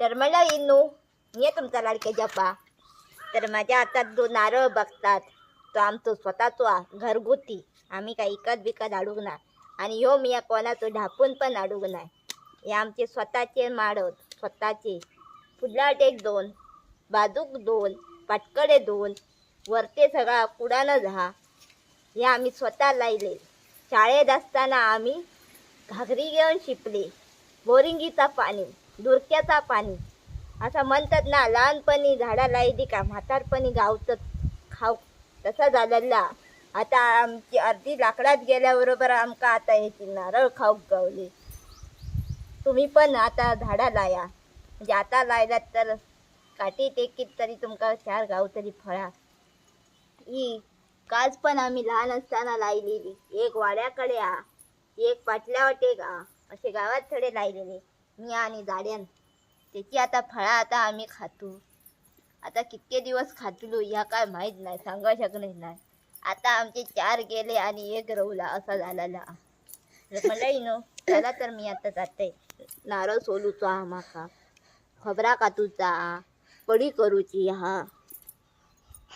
तर मला इनू मी तुमचा लाडके जपा तर माझ्या हातात जो नारळ बघतात तो आमचो स्वतःचो घरगुती. आम्ही काय इकत बिकत अडूक नाही. आणि ह्यो मी या कोणाचो ढापून पण अडूक नाही. हे आमचे स्वतःचे माडत स्वतःचे. फुडलाट एक दोन बाजूक दोन पाटकडे दोन वरते सगळा कुडानं झा हे आम्ही स्वतः लायले. शाळेत असताना आम्ही घागरी घेऊन शिपले. बोरिंगीचा पाणी. दुरक्याचा पाणी. असं म्हणतात ना लहानपणी झाडाला लायली का म्हातारपणी गावतात खाऊ. तसा झालेला आता आमची अर्धी लाकडात गेल्याबरोबर आमका आता ह्याची नारळ खाऊक गावली. तुम्ही पण आता झाडा लाया. म्हणजे आता लायलात तर काठी टेकीत तरी तुमका चार गाव तरी फळा. ही काच पण आम्ही लहान असताना लायलेली. एक वाड्याकडे आ एक पाटल्या वाटेक आ असे गावात थोडे लायलेले. मी आणि जाड्यान त्याची आता फळा आता आम्ही खातो. आता कितके दिवस खातलो ह्या काय माहीत नाही सांगा शकले नाही. आता आमचे चार गेले आणि एक रवला असा झालेला. मला नो चला तर मी आता जाते. नारळ सोलूचा हा माका. खबरा कातूचा पडी करूची हा.